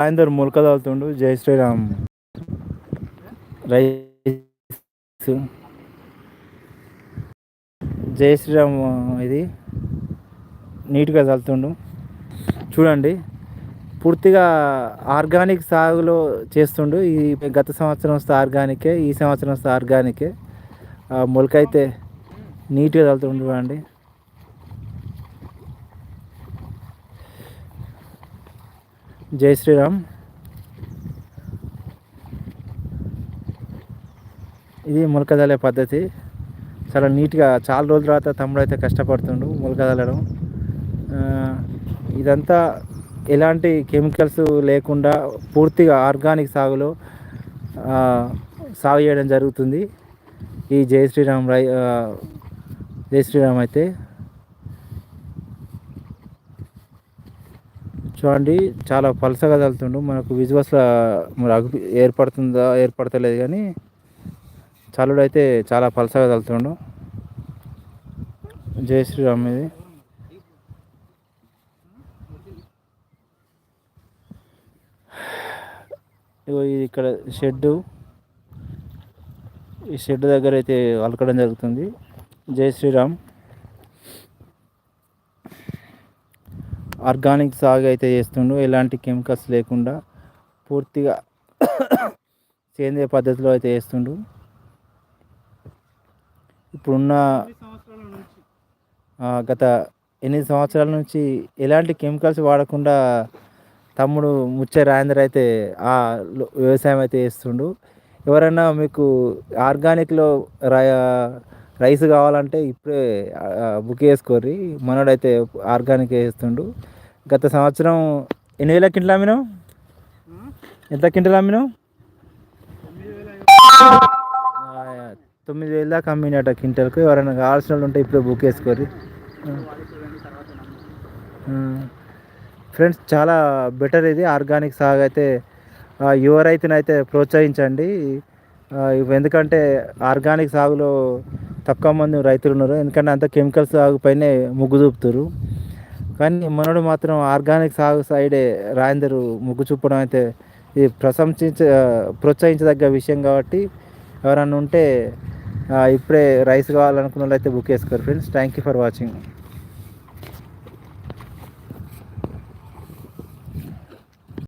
సాయంత్రం మొలక తాగుతుండు. జై శ్రీరామ్. రైస్. జై శ్రీరామ్ ఇది. నీట్గా చల్లుతుండు. చూడండి. పూర్తిగా ఆర్గానిక్ సాగులో చేస్తుండు. ఈ గత సంవత్సరం వస్తే ఆర్గానికే ఈ సంవత్సరం వస్తే ఆర్గానికే. మొలకైతే నీట్గా చల్లుతుండు చూడండి. జై శ్రీరామ్. ఇది మొలకదలే పద్ధతి. చాలా నీట్గా చాలా రోజుల తర్వాత తమ్ముడు అయితే కష్టపడుతుండు మొలకదలడం. ఇదంతా ఎలాంటి కెమికల్స్ లేకుండా పూర్తిగా ఆర్గానిక్ సాగులో సాగు చేయడం జరుగుతుంది. ఈ జై శ్రీరామ్ రై జై శ్రీరామ్ అయితే. చూడండి చాలా పలసగా చల్లుతుండు మనకు విజువల్స్లో అగు ఏర్పడుతుందా ఏర్పడతలేదు కానీ చలుడు అయితే చాలా పలసగా చల్లుతుండు జై శ్రీరామ్ ఇది. ఇది ఇక్కడ షెడ్డు. ఈ షెడ్ దగ్గర అయితే అలకడం జరుగుతుంది. జై శ్రీరామ్. ఆర్గానిక్ సాగు అయితే చేస్తుండు. ఎలాంటి కెమికల్స్ లేకుండా పూర్తిగా సేంద్రియ పద్ధతిలో అయితే చేస్తుండు. ఇప్పుడున్న గత ఎనిమిది సంవత్సరాల నుంచి ఎలాంటి కెమికల్స్ వాడకుండా తమ్ముడు ముచ్చే రాయందర్ అయితే ఆ వ్యవసాయం అయితే చేస్తుండు. ఎవరైనా మీకు ఆర్గానిక్లో రైస్ కావాలంటే ఇప్పుడే బుక్ చేసుకోర్రి మనోడైతే ఆర్గానిక్ వేస్తుండు. గత సంవత్సరం ఎన్ని వేల కింటలు అమ్మినావు? ఎంత కింటలు అమ్మినావు? తొమ్మిది వేల దాకా అమ్మినట క్వింటల్కు. ఎవరైనా కావాల్సిన వాళ్ళు ఉంటే ఇప్పుడే బుక్ చేసుకోర్రి ఫ్రెండ్స్ చాలా బెటర్ ఇది. ఆర్గానిక్ సాగు అయితే యువ రైతునైతే ప్రోత్సహించండి. ఎందుకంటే ఆర్గానిక్ సాగులో తక్కువ మంది రైతులు ఉన్నారు. ఎందుకంటే అంత కెమికల్స్ సాగు పైనే చూపుతారు. కానీ మనోడు మాత్రం ఆర్గానిక్ సాగు సైడే రాయందరు ముగ్గు చూపడం అయితే ఇది ప్రశంసించ ప్రోత్సహించదగ్గ విషయం కాబట్టి ఎవరన్నా ఉంటే ఇప్పుడే రైస్ కావాలనుకున్న వాళ్ళు అయితే బుక్ చేసుకోరు. Friends thank you for watching.